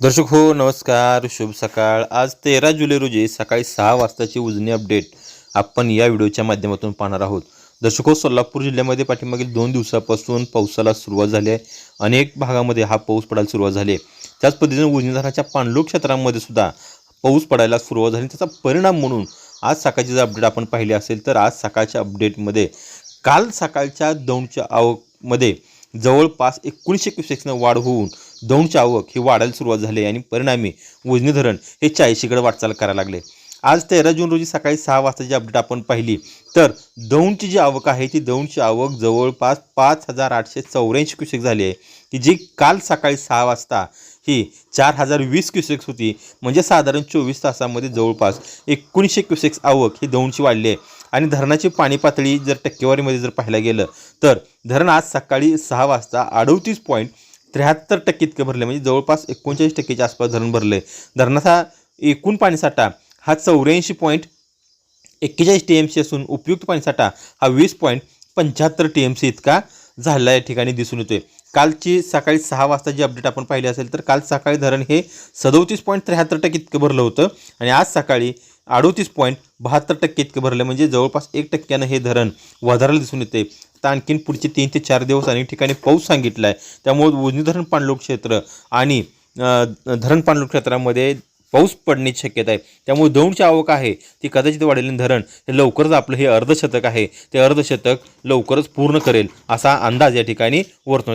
दर्शक हो नमस्कार शुभ सकाळ. आज तेरा जुलै रोजी सकाळी सहा वाजताची उजनी अपडेट आपण या व्हिडिओच्या माध्यमातून पाहणार आहोत. दर्शक हो सोलापूर जिल्ह्यामध्ये पाठीमागील दोन दिवसापासून पावसाला सुरुवात झाली आहे. अनेक भागामध्ये हा पाऊस पडायला सुरुवात झाली आहे. त्याच पद्धतीने उजनी धरणाच्या पाणलोट क्षेत्रामध्ये सुद्धा पाऊस पडायला सुरुवात झाली. त्याचा परिणाम म्हणून आज सकाळची जर अपडेट आपण पाहिली असेल तर आज सकाळच्या अपडेटमध्ये काल सकाळच्या दौंडच्या आवकमध्ये जवळपास एकोणीसशे क्युसेक्सनं वाढ होऊन दौंडची आवक ही वाढायला सुरुवात झाली आणि परिणामी उजनी धरण हे चाळीशीकडे वाटचाल करायला लागले. आज तेरा जून रोजी सकाळी सहा वाजताची अपडेट आपण पाहिली. तर दौंडची जी आवक आहे ती दौंडची आवक जवळपास पाच हजार आठशे चौऱ्याऐंशी क्युसेक झाली आहे. की जी काल सकाळी सहा वाजता ही चार हजार वीस क्युसेक्स होती. म्हणजे साधारण चोवीस तासामध्ये जवळपास एकोणीसशे क्युसेक्स आवक ही दौंडची वाढली आहे. आणि धरणाची पाणी पातळी जर टक्केवारीमध्ये जर पाहायला गेलं तर धरण आज सकाळी सहा वाजता अडवतीस पॉईंट त्र्याहत्तर टक्के इतकं भरले म्हणजे जवळपास एकोणचाळीस टक्केच्या आसपास धरण भरले धरणाचा एकूण पाणीसाठा हा चौऱ्याऐंशी पॉईंट एक्केचाळीस टी एम सी असून उपयुक्त पाणीसाठा हा वीस पॉईंट पंच्याहत्तर टी एम सी इतका झाला या ठिकाणी दिसून येतोय. कालची सकाळी सहा वाजता जी अपडेट आपण पाहिली असेल तर काल सकाळी धरण हे सदोतीस पॉईंट त्र्याहत्तर टक्के इतकं भरलं होतं. आणि आज सकाळी अडोतीस पॉईंट बहात्तर टक्के इतकं भरलं. म्हणजे जवळपास एक टक्क्यानं हे धरण वधाराला दिसून येते. तर आणखीन पुढचे तीन ते चार दिवस अनेक ठिकाणी पाऊस सांगितला आहे त्यामुळे उजनी धरण पाणलोट क्षेत्र आणि धरण पाणलोट क्षेत्रामध्ये पाऊस पडण्याची शक्यता आहे. त्यामुळे दौंडची आवक आहे. ती कदाचित वाढेल धरण हे लवकरच आपलं हे अर्धशतक आहे. ते अर्धशतक लवकरच पूर्ण करेल असा अंदाज या ठिकाणी वर्तवण्यात